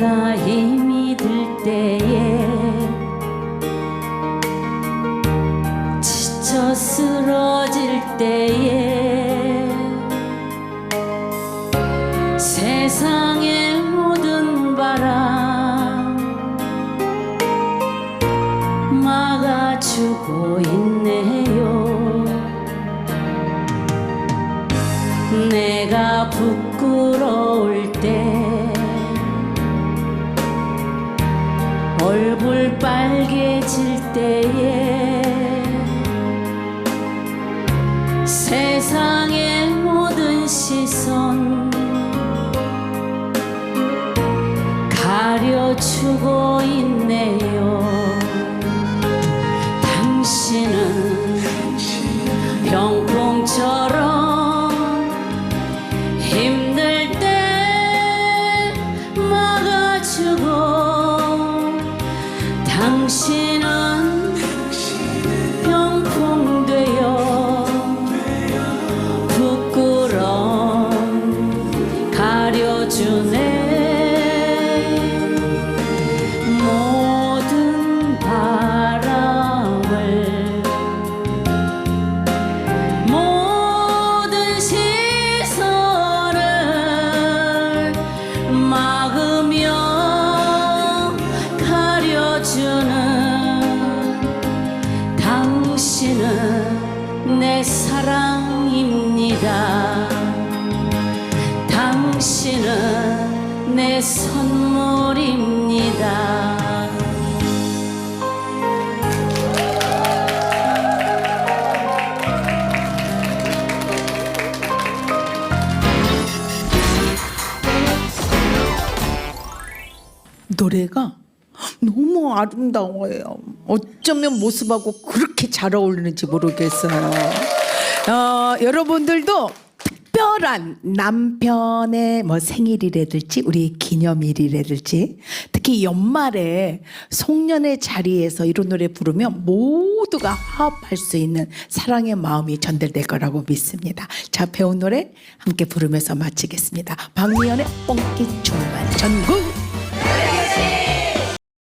내가 힘이 들 때에 지쳐 쓰러질 때에 세상의 모든 바람 막아주고 있네요. 내가 부끄러울 때 빨개질 때에 세상의 모든 시선 가려주고 있네요 당신 당신은 내 사랑입니다. 당신은 내 선물입니다. 노래가 너무 아름다워요. 어쩌면 모습하고 그렇게 잘 어울리는지 모르겠어요. 어, 여러분들도 특별한 남편의 뭐 생일이라든지 우리 기념일이라든지 특히 연말에 송년회 자리에서 이런 노래 부르면 모두가 화합할 수 있는 사랑의 마음이 전달될 거라고 믿습니다. 자 배운 노래 함께 부르면서 마치겠습니다. 박미연의 뽕기 충만 전국